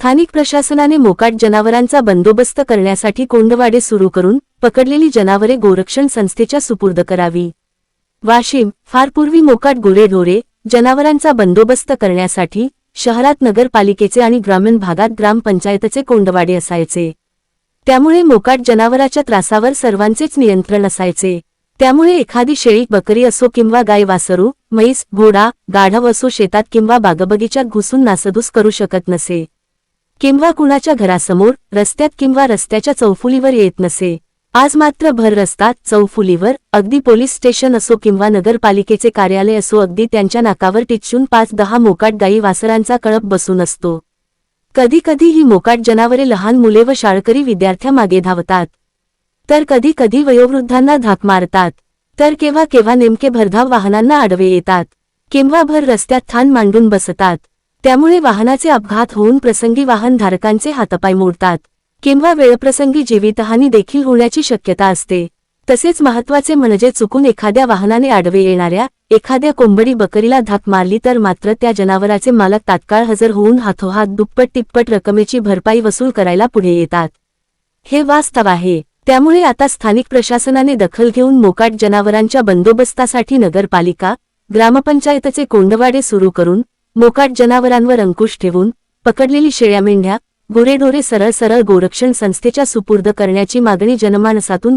स्थानिक प्रशासनाने मोकाट जनावरांचा बंदोबस्त करण्यासाठी कोंडवाडे सुरू करून पकडलेली जनावरे गोरक्षण संस्थेच्या सुपूर्द करावी. वाशिम फार पूर्वी मोकाट गुरेढोरे जनावरांचा बंदोबस्त करण्यासाठी शहरात नगरपालिकेचे आणि ग्रामीण भागात ग्रामपंचायतचे कोंडवाडे असायचे. त्यामुळे मोकाट जनावराच्या त्रासावर सर्वांचेच नियंत्रण असायचे. त्यामुळे एखादी शेळी बकरी असो किंवा गाय वासरू म्हैस घोडा गाढव असो शेतात किंवा बागबगीच्यात घुसून नासधूस करू शकत नसे. किंवा कुणाच्या घरासमोर रस्त्यात किंवा रस्त्याच्या चौफुलीवर येत नसे. आज मात्र भर रस्ता चौफुलीवर अगदी पोलीस स्टेशन असो किंवा नगरपालिकेचे कार्यालय असो अगदी त्यांच्या नाकावर टिचून पाच दहा मोकाट गायी वासरांचा कळप बसून असतो. कधी कधी ही मोकाट जनावरे लहान मुले व शाळकरी विद्यार्थ्यामागे धावतात. तर कधी कधी वयोवृद्धांना धाक मारतात. तर केव्हा केव्हा नेमके भरधाव वाहनांना आडवे येतात. किंवा भर रस्त्यात थान मांडून बसतात. त्यामुळे वाहनाचे अपघात होऊन प्रसंगी वाहनधारकांचे हातपाय मोडतात. किंवा वेळप्रसंगी जीवितहानी देखील होण्याची शक्यता असते. तसेच महत्त्वाचे म्हणजे चुकून एखाद्या वाहनाने आडवे येणाऱ्या एखाद्या कोंबडी बकरीला धाक मारली तर मात्र त्या जनावराचे मालक तात्काळ हजर होऊन हातोहात दुप्पट तिप्पट रकमेची भरपाई वसूल करायला पुढे येतात. हे वास्तव आहे. त्यामुळे आता स्थानिक प्रशासनाने दखल घेऊन मोकाट जनावरांच्या बंदोबस्तासाठी नगरपालिका ग्रामपंचायतचे कोंडवाडे सुरू करून मोकाट जनावरांवर अंकुश ठेवून पकडलेली शेळ्या मेंढ्या गुरेढोरे सरळ सरळ गोरक्षण संस्थेच्या सुपूर्द करण्याची मागणी जनमानसातून